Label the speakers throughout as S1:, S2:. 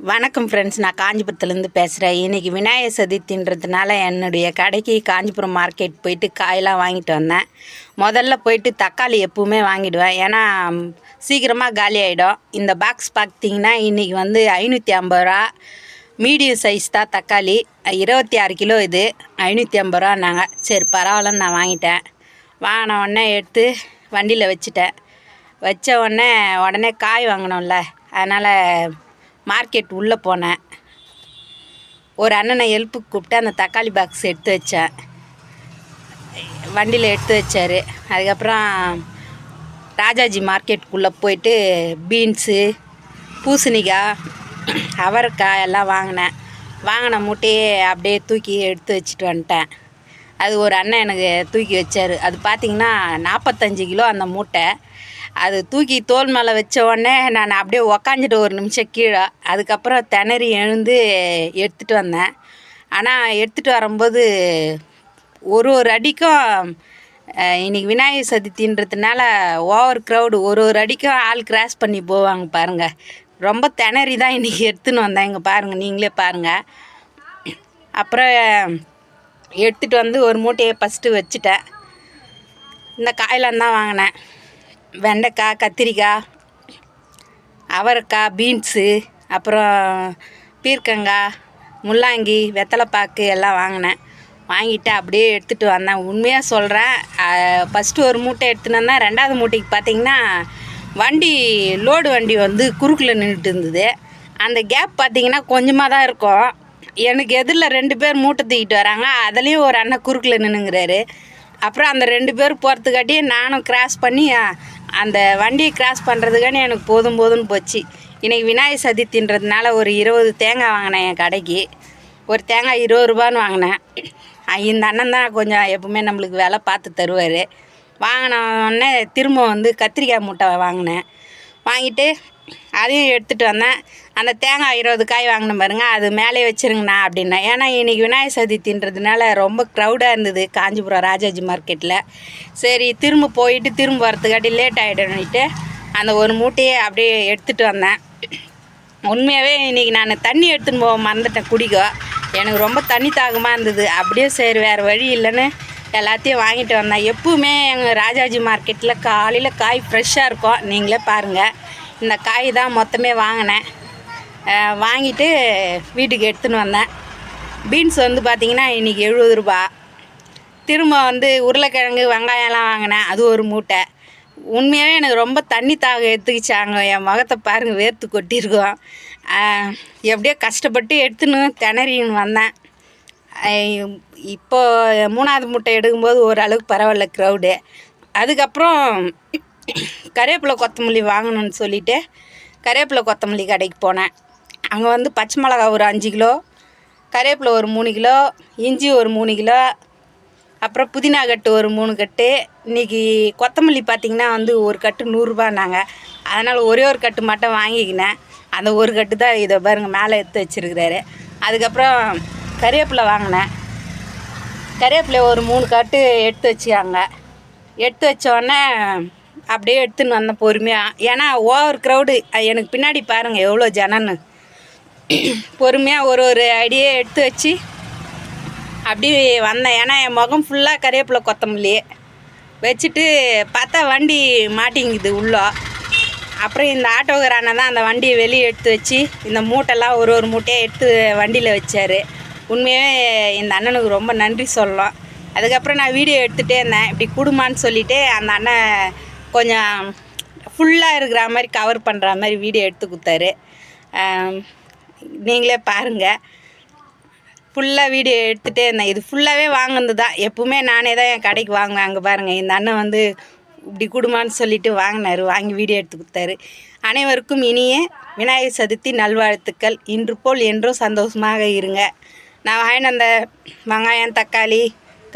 S1: வணக்கம் ஃப்ரெண்ட்ஸ் நான் காஞ்சிபுரத்துலேருந்து பேசுகிறேன் இன்றைக்கி விநாயகர் சதுர்த்தின்றதுனால என்னுடைய கடைக்கு காஞ்சிபுரம் மார்க்கெட் போயிட்டு காயெல்லாம் வாங்கிட்டு வந்தேன். முதல்ல போயிட்டு தக்காளி எப்பவுமே வாங்கிடுவேன். ஏன்னா சீக்கிரமாக காலி ஆகிடும் இந்த பாக்ஸ் பார்த்தீங்கன்னா இன்றைக்கி வந்து ஐநூற்றி ஐம்பது ரூபா. மீடியம் சைஸ் தான் தக்காளி. இருபத்தி ஆறு கிலோ இது. ஐநூற்றி ஐம்பது ரூபான்னாங்க. சரி பரவாயில்லன்னு நான் வாங்கிட்டேன். வாங்கின உடனே எடுத்து வண்டியில் வச்சுட்டேன். வச்ச உடனே உடனே காய் வாங்கினோம்ல. அதனால் மார்க்கெட் உள்ளே போனேன். ஒரு அண்ணனை ஹெல்ப்புக்கு கூப்பிட்டு அந்த தக்காளி பாக்ஸ் எடுத்து வச்சேன். வண்டியில் எடுத்து வச்சார். அதுக்கப்புறம் ராஜாஜி மார்க்கெட்டுக்குள்ளே போயிட்டு பீன்ஸு பூசணிக்காய் அவரைக்காய் எல்லாம் வாங்கினேன். வாங்கின மூட்டையே அப்படியே தூக்கி எடுத்து வச்சுட்டு வந்துட்டேன். அது ஒரு அண்ணன் எனக்கு தூக்கி வச்சார். அது பார்த்திங்கன்னா நாற்பத்தஞ்சு கிலோ அந்த மூட்டை. அது தூக்கி தோல் மேலே வச்ச உடனே நான் அப்படியே உக்காஞ்சிட்டு ஒரு நிமிஷம் கீழே அதுக்கப்புறம் திணறி எழுந்து எடுத்துகிட்டு வந்தேன். ஆனால் எடுத்துகிட்டு வரும்போது ஒரு ஒரு அடிக்கும் இன்றைக்கி விநாயகர் சதுர்த்தின்றதுனால ஓவர் க்ரௌடு ஒரு ஒரு அடிக்கும் ஆள் கிராஸ் பண்ணி போவாங்க பாருங்கள் ரொம்ப திணறி தான் இன்றைக்கி எடுத்துன்னு வந்தேன் இங்கே பாருங்கள் நீங்களே பாருங்கள் அப்புறம் எடுத்துகிட்டு வந்து ஒரு மூட்டையை ஃபஸ்ட்டு வச்சுட்டேன். இந்த காயெல்லாம் தான் வாங்கினேன். வெண்டைக்காய் கத்திரிக்காய் அவரைக்காய் பீன்ஸு அப்புறம் பீர்க்கங்காய் முள்ளாங்கி வெத்தலைப்பாக்கு எல்லாம் வாங்கினேன். வாங்கிட்டு அப்படியே எடுத்துகிட்டு வந்தேன். உண்மையாக சொல்கிறேன் ஃபஸ்ட்டு ஒரு மூட்டை எடுத்துனேன்னா ரெண்டாவது மூட்டைக்கு பார்த்தீங்கன்னா வண்டி லோடு வண்டி வந்து குறுக்கில் நின்றுட்டு இருந்தது. அந்த கேப் பார்த்தீங்கன்னா கொஞ்சமாக தான் இருக்கும். எனக்கு எதிரில் ரெண்டு பேர் மூட்டை தூக்கிட்டு வராங்க. அதுலேயும் ஒரு அண்ணன் குறுக்கில் நின்றுங்கிறாரு அப்புறம் அந்த ரெண்டு பேர் போகிறதுக்காட்டி நானும் கிராஸ் பண்ணி அந்த வண்டியை கிராஸ் பண்ணுறதுக்கான எனக்கு போதும் போதும்னு போச்சு. இன்றைக்கி விநாயகர் சதுர்த்தின்றதுனால ஒரு இருபது தேங்காய் வாங்கினேன் என் கடைக்கு. ஒரு தேங்காய் இருபது ரூபான்னு வாங்கினேன். இந்த அண்ணன் தான் கொஞ்சம் எப்பவுமே நம்மளுக்கு விலை பார்த்து தருவார். வாங்கின உடனே திரும்ப வந்து கத்திரிக்காய் மூட்டை வாங்கினேன். வாங்கிட்டு அதையும் எடுத்துகிட்டு வந்தேன். அந்த தேங்காய் இருபது காய் வாங்கின பாருங்கள் அது மேலே வச்சிருங்கண்ணா அப்படின்னா. ஏன்னா இன்றைக்கி விநாயகர் சதுர்த்தின்றதுனால ரொம்ப க்ரௌடாக இருந்தது காஞ்சிபுரம் ராஜாஜி மார்க்கெட்டில் சரி திரும்ப போயிட்டு திரும்ப வரத்துக்காட்டி லேட் ஆகிடும்னுட்டு அந்த ஒரு மூட்டையை அப்படியே எடுத்துகிட்டு வந்தேன். உண்மையாகவே இன்றைக்கி நான் தண்ணி எடுத்துன்னு போக மறந்துட்டேன் குடிக்க. எனக்கு ரொம்ப தண்ணி தாகமாக இருந்தது. அப்படியே சரி வேறு வழி இல்லைன்னு எல்லாத்தையும் வாங்கிட்டு வந்தேன். எப்பவுமே எங்கள் ராஜாஜி மார்க்கெட்டில் காலையில் காய் ஃப்ரெஷ்ஷாக இருக்கும். நீங்களே பாருங்கள் இந்த காய் தான் மொத்தமே வாங்கினேன். வாங்கிட்டு வீட்டுக்கு எடுத்துன்னு வந்தேன். பீன்ஸ் வந்து பார்த்திங்கன்னா இன்றைக்கி எழுபது ரூபா. திரும்ப வந்து உருளைக்கிழங்கு வெங்காயம்லாம் வாங்கினேன். அது ஒரு மூட்டை. உண்மையாகவே எனக்கு ரொம்ப தண்ணி தாக எடுத்துக்கிச்சாங்க என் முகத்தை பாருங்கள் வேர்த்து கொட்டியிருக்கோம். எப்படியோ கஷ்டப்பட்டு எடுத்துன்னு திணறின்னு வந்தேன். இப்போ மூணாவது மூட்டை எடுக்கும்போது ஓரளவுக்கு பரவாயில்ல க்ரௌடு அதுக்கப்புறம் கருவேப்பிலை கொத்தமல்லி வாங்கணும்னு சொல்லிட்டு கருவேப்பிலை கொத்தமல்லி கடைக்கு போனேன். அங்கே வந்து பச்சை மிளகா ஒரு அஞ்சு கிலோ கருவேப்பிலை ஒரு மூணு கிலோ இஞ்சி ஒரு மூணு கிலோ அப்புறம் புதினா கட்டு ஒரு மூணு கட்டு. இன்றைக்கி கொத்தமல்லி பார்த்திங்கன்னா வந்து ஒரு கட்டு நூறுரூபான்னாங்க அதனால் ஒரே ஒரு கட்டு மட்டும் வாங்கிக்கினேன். அந்த ஒரு கட்டு தான் இதை பாருங்கள் மேலே எடுத்து வச்சுருக்கிறாரு. அதுக்கப்புறம் கருவேப்பிலை வாங்கினேன். கருவேப்பிலை ஒரு மூணு கட்டு எடுத்து வச்சுக்காங்க எடுத்து வச்சோடனே அப்படியே எடுத்துன்னு வந்தேன் பொறுமையாக ஏன்னா ஓவர் க்ரௌடு எனக்கு பின்னாடி பாருங்கள் எவ்வளோ ஜனன்னு. பொறுமையாக ஒரு ஒரு அடியே எடுத்து வச்சு அப்படி வந்தேன். ஏன்னா என் முகம் ஃபுல்லாக கறிவேப்பிலை கொத்தமல்லி வச்சுட்டு பார்த்தா வண்டி மாட்டிங்குது உள்ளே. அப்புறம் இந்த ஆட்டோக்காரனை தான் அந்த வண்டியை வெளியே எடுத்து வச்சு இந்த மூட்டைலாம் ஒரு ஒரு மூட்டையை எடுத்து வண்டியில் வச்சார். உண்மையாகவே இந்த அண்ணனுக்கு ரொம்ப நன்றி சொல்லலாம் அதுக்கப்புறம் நான் வீடியோ எடுத்துகிட்டே இருந்தேன். இப்படி கொடுமான்னு சொல்லிவிட்டு அந்த அண்ணன் கொஞ்சம் ஃபுல்லாக இருக்கிற மாதிரி கவர் பண்ணுற மாதிரி வீடியோ எடுத்து கொடுத்தாரு. நீங்களே பாருங்கள் ஃபுல்லாக வீடியோ எடுத்துகிட்டே இருந்தேன். இது ஃபுல்லாகவே வாங்கினது தான். எப்பவுமே நானே தான் என் கடைக்கு வாங்குவேன். அங்கே பாருங்கள் இந்த அண்ணன் வந்து இப்படி கொடுமான்னு சொல்லிட்டு வாங்கினாரு. வாங்கி வீடியோ எடுத்து கொடுத்தாரு. அனைவருக்கும் இனிய விநாயகர் சதுர்த்தி நல்வாழ்த்துக்கள். இன்று போல் என்றும் சந்தோஷமாக இருங்க. நான் வாங்கின அந்த வெங்காயம் தக்காளி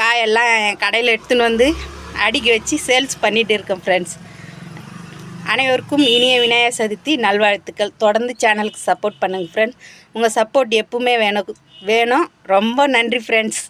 S1: காயெல்லாம் என் கடையில் எடுத்துன்னு வந்து அடுக்கி வச்சு சேல்ஸ் பண்ணிகிட்டு இருக்கேன் ஃப்ரெண்ட்ஸ் அனைவருக்கும் இனிய விநாயகர் சதுர்த்தி நல்வாழ்த்துக்கள். தொடர்ந்து சேனலுக்கு சப்போர்ட் பண்ணுங்கள் ஃப்ரெண்ட்ஸ் உங்கள் சப்போர்ட் எப்பவுமே வேணும் வேணும். ரொம்ப நன்றி ஃப்ரெண்ட்ஸ்